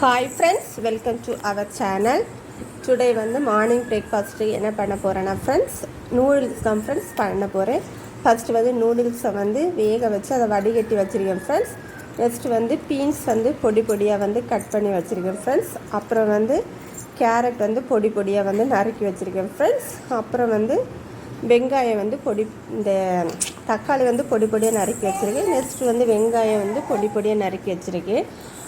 Hi friends welcome to our channel today வந்து morning breakfast என்ன பண்ண போகிறேன்னா ஃப்ரெண்ட்ஸ் நூடுல்ஸ் தான் ஃப்ரெண்ட்ஸ் பண்ண போகிறேன் ஃபஸ்ட்டு வந்து நூடுல்ஸை வந்து வேக வச்சு அதை வடிகட்டி வச்சுருக்கேன் ஃப்ரெண்ட்ஸ் நெக்ஸ்ட்டு வந்து பீன்ஸ் வந்து பொடி பொடியாக வந்து கட் பண்ணி வச்சுருக்கேன் ஃப்ரெண்ட்ஸ் அப்புறம் வந்து கேரட் வந்து பொடி பொடியாக வந்து நறுக்கி வச்சுருக்கேன் ஃப்ரெண்ட்ஸ் அப்புறம் வந்து வெங்காயம் வந்து பொடி இந்த தக்காளி வந்து பொடி பொடியாக நறுக்கி வச்சுருக்கேன். நெக்ஸ்ட்டு வந்து வெங்காயம் வந்து பொடி பொடியாக நறுக்கி வச்சுருக்கேன்.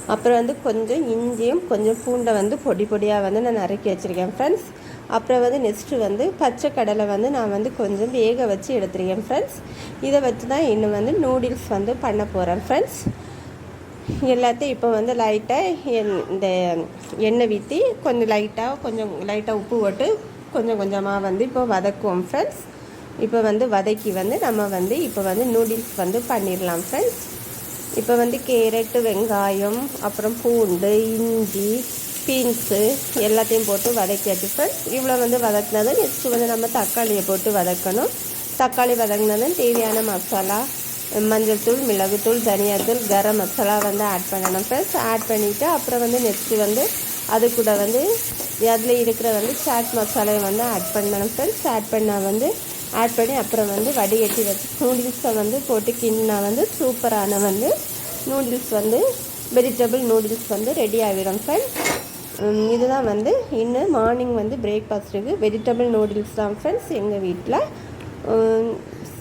அப்புறம் வந்து கொஞ்சம் இஞ்சியும் கொஞ்சம் பூண்டை வந்து பொடி பொடியாக வந்து நான் நறுக்கி வச்சுருக்கேன் ஃப்ரெண்ட்ஸ் அப்புறம் வந்து நெக்ஸ்ட்டு வந்து பச்சை கடலை வந்து நான் வந்து கொஞ்சம் வேக வச்சு எடுத்துருக்கேன் ஃப்ரெண்ட்ஸ் இதை வச்சு தான் இன்னும் வந்து நூடுல்ஸ் வந்து பண்ண போகிறேன் ஃப்ரெண்ட்ஸ் எல்லாத்தையும் இப்போ வந்து லைட்டாக எண் இந்த எண்ணெய் ஊற்றி கொஞ்சம் லைட்டாக கொஞ்சம் லைட்டாக உப்பு போட்டு கொஞ்சம் கொஞ்சமாக வந்து இப்போ வதக்குவோம் ஃப்ரெண்ட்ஸ் இப்போ வந்து வதக்கி வந்து நம்ம வந்து இப்போ வந்து நூடுல்ஸ் வந்து பண்ணிடலாம் ஃப்ரெண்ட்ஸ் இப்போ வந்து கேரட்டு வெங்காயம் அப்புறம் பூண்டு இஞ்சி பீன்ஸு எல்லாத்தையும் போட்டு வதக்கியாச்சு. ஃப்ரெண்ட்ஸ் இவ்வளோ வந்து வதக்கினது நெக்ஸ்ட்டு வந்து நம்ம தக்காளியை போட்டு வதக்கணும். தக்காளி வதங்கினதும் தேவையான மசாலா மஞ்சள் தூள் மிளகுத்தூள் தனியாத்தூள் கரம் மசாலா வந்து ஆட் பண்ணணும். ஃப்ரெண்ட்ஸ் ஆட் பண்ணிவிட்டு அப்புறம் வந்து நெக்ஸ்ட்டு வந்து அது கூட வந்து அதில் இருக்கிற வந்து சாட் மசாலையை வந்து ஆட் பண்ணணும். ஃப்ரெண்ட்ஸ் ஆட் பண்ணால் வந்து ஆட் பண்ணி அப்புறம் வந்து வடிகட்டி வச்சு நூடுல்ஸை வந்து போட்டு கிண்டினா வந்து சூப்பரான வந்து நூடுல்ஸ் வந்து வெஜிடபிள் நூடுல்ஸ் வந்து ரெடி ஆகிடும் ஃப்ரெண்ட்ஸ் இதுதான் வந்து இன்னும் மார்னிங் வந்து பிரேக்ஃபாஸ்ட்டுக்கு வெஜிடபிள் நூடுல்ஸ் தான் ஃப்ரெண்ட்ஸ் எங்கள் வீட்டில்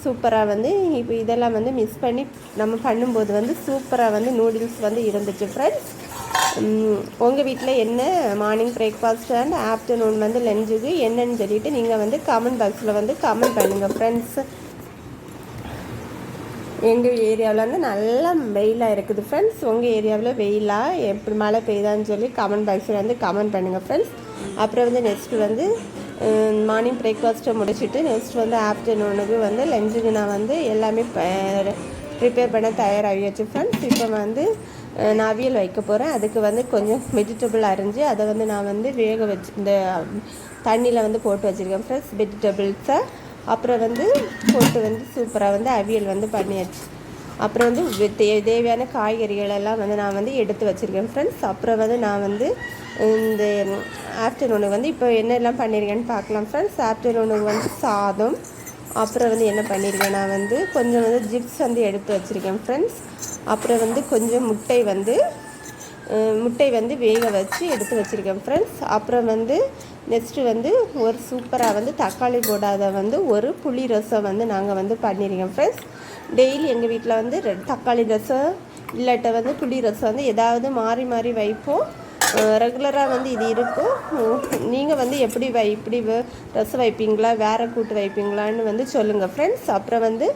சூப்பராக வந்து இப்போ இதெல்லாம் வந்து மிஸ் பண்ணி நம்ம பண்ணும்போது வந்து சூப்பராக வந்து நூடுல்ஸ் வந்து இருந்துச்சு ஃப்ரெண்ட்ஸ் உங்கள் வீட்டில் என்ன மார்னிங் பிரேக்ஃபாஸ்ட் அண்ட் ஆஃப்டர்நூன் வந்து லஞ்சுக்கு என்னன்னு சொல்லிட்டு நீங்கள் வந்து கமெண்ட் பாக்ஸில் வந்து கமெண்ட் பண்ணுங்கள் ஃப்ரெண்ட்ஸ் எங்கள் ஏரியாவில் வந்து நல்லா வெயிலாக இருக்குது ஃப்ரெண்ட்ஸ் உங்கள் ஏரியாவில் வெயிலாக எப்படி மழை பெய்யுதான்னு சொல்லி கமெண்ட் பாக்ஸில் வந்து கமெண்ட் பண்ணுங்கள் ஃப்ரெண்ட்ஸ் அப்புறம் வந்து நெக்ஸ்ட்டு வந்து மார்னிங் பிரேக்ஃபாஸ்ட்டை முடிச்சுட்டு நெக்ஸ்ட் வந்து ஆஃப்டர்நூனுக்கு வந்து லஞ்சுக்கு நான் வந்து எல்லாமே ப்ரிப்பேர் பண்ண தயாராகியாச்சு ஃப்ரெண்ட்ஸ் இப்போ வந்து நான் அவியல் வைக்க போகிறேன் அதுக்கு வந்து கொஞ்சம் வெஜிடபிள் அரிஞ்சு அதை வந்து நான் வந்து வேக வச்சு இந்த தண்ணியில் வந்து போட்டு வச்சுருக்கேன் ஃப்ரெண்ட்ஸ் வெஜிடபிள்ஸை அப்புறம் வந்து போட்டு வந்து சூப்பராக வந்து அவியல் வந்து பண்ணியாச்சு. அப்புறம் வந்து தே தேவையான காய்கறிகள் எல்லாம் வந்து நான் வந்து எடுத்து வச்சுருக்கேன் ஃப்ரெண்ட்ஸ் அப்புறம் வந்து நான் வந்து இந்த ஆஃப்டர்நூனுக்கு வந்து இப்போ என்னெல்லாம் பண்ணியிருக்கேன்னு பார்க்கலாம் ஃப்ரெண்ட்ஸ் ஆஃப்டர்நூனுக்கு வந்து சாதம் அப்புறம் வந்து என்ன பண்ணியிருக்கேன் நான் வந்து கொஞ்சம் வந்து ஜிப்ஸ் வந்து எடுத்து வச்சுருக்கேன் ஃப்ரெண்ட்ஸ் அப்புறம் வந்து கொஞ்சம் முட்டை வந்து முட்டை வந்து வேக வச்சு எடுத்து வச்சுருக்கேன் ஃப்ரெண்ட்ஸ் அப்புறம் வந்து நெக்ஸ்ட்டு வந்து ஒரு சூப்பராக வந்து தக்காளி போடாத வந்து ஒரு புளி ரசம் வந்து நாங்கள் வந்து பண்ணியிருக்கோம் ஃப்ரெண்ட்ஸ் டெய்லி எங்கள் வீட்டில் வந்து தக்காளி ரசம் இல்லாட்ட வந்து புளி ரசம் வந்து ஏதாவது மாறி மாறி வைப்போம். ரெகுலராக வந்து இது இருக்கும். நீங்கள் வந்து எப்படி வை இப்படி ரசம் வைப்பீங்களா வேறு கூட்டு வைப்பீங்களான்னு வந்து சொல்லுங்கள் ஃப்ரெண்ட்ஸ் அப்புறம் வந்து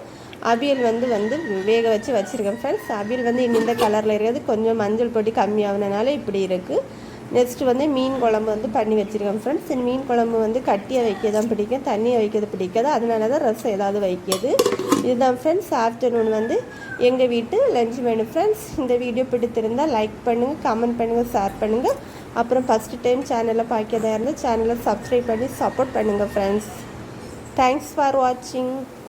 அவியல் வந்து வந்து வேக வச்சு வச்சுருக்கேன் ஃப்ரெண்ட்ஸ் அவியல் வந்து இந்த கலரில் இருக்கிறது கொஞ்சம் மஞ்சள் பொடி கம்மியாகனால இப்படி இருக்குது நெக்ஸ்ட்டு வந்து மீன் குழம்பு வந்து பண்ணி வச்சுருக்கேன் ஃப்ரெண்ட்ஸ் இந்த மீன் குழம்பு வந்து கட்டியாக வைக்க தான் பிடிக்கும் தண்ணியை வைக்கிறது பிடிக்காது. அதனால தான் ரசம் ஏதாவது வைக்கிறது. இதுதான் ஃப்ரெண்ட்ஸ் ஆஃப்டர்நூன் வந்து எங்கள் வீட்டு லஞ்ச் மெனு ஃப்ரெண்ட்ஸ் இந்த வீடியோ பிடித்திருந்தால் லைக் பண்ணுங்கள் கமெண்ட் பண்ணுங்கள் ஷேர் பண்ணுங்கள் அப்புறம் ஃபஸ்ட்டு டைம் சேனலை பார்க்கறதா இருந்தால் சேனலை சப்ஸ்கிரைப் பண்ணி சப்போர்ட் பண்ணுங்கள் ஃப்ரெண்ட்ஸ் தேங்க்ஸ் ஃபார் வாட்சிங்